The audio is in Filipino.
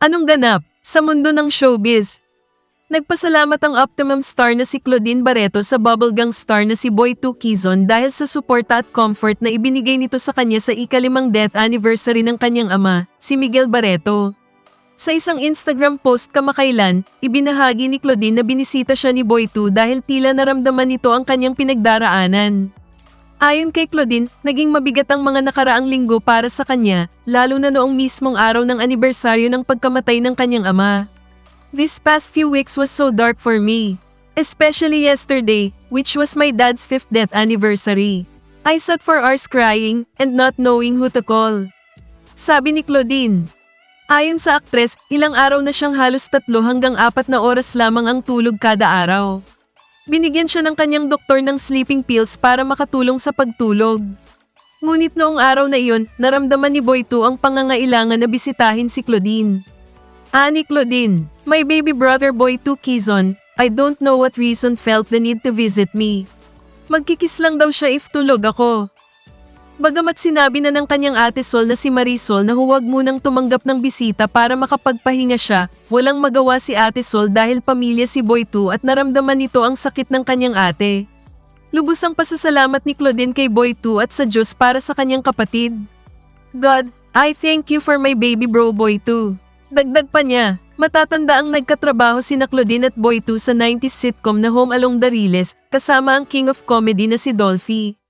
Anong ganap sa mundo ng showbiz? Nagpasalamat ang Optimum star na si Claudine Barreto sa bubblegang star na si Boy 2 Quezon dahil sa suporta at comfort na ibinigay nito sa kanya sa ikalimang death anniversary ng kanyang ama, si Miguel Barreto. Sa isang Instagram post kamakailan, ibinahagi ni Claudine na binisita siya ni Boy 2 dahil tila naramdaman nito ang kanyang pinagdaraanan. Ayon kay Claudine, naging mabigat ang mga nakaraang linggo para sa kanya, lalo na noong mismong araw ng anibersaryo ng pagkamatay ng kanyang ama. This past few weeks was so dark for me. Especially yesterday, which was my dad's fifth death anniversary. I sat for hours crying and not knowing who to call. Sabi ni Claudine. Ayon sa aktres, ilang araw na siyang halos tatlo hanggang apat na oras lamang ang tulog kada araw. Binigyan siya ng kanyang doktor ng sleeping pills para makatulong sa pagtulog. Ngunit noong araw na iyon, naramdaman ni Boy 2 ang pangangailangan na bisitahin si Claudine. Ani Claudine, my baby brother boy 2 Kizon, I don't know what reason felt the need to visit me. Magkikis lang daw siya if tulog ako. Bagamat sinabi na ng kanyang ate Sol na si Marisol na huwag munang tumanggap ng bisita para makapagpahinga siya, walang magawa si ate Sol dahil pamilya si Boy 2 at naramdaman nito ang sakit ng kanyang ate. Lubos ang pasasalamat ni Claudine kay Boy 2 at sa Diyos para sa kanyang kapatid. God, I thank you for my baby bro Boy 2. Dagdag pa niya, matatanda ang nagkatrabaho si Claudine at Boy 2 sa 90s sitcom na Home Along the Riles kasama ang King of Comedy na si Dolphy.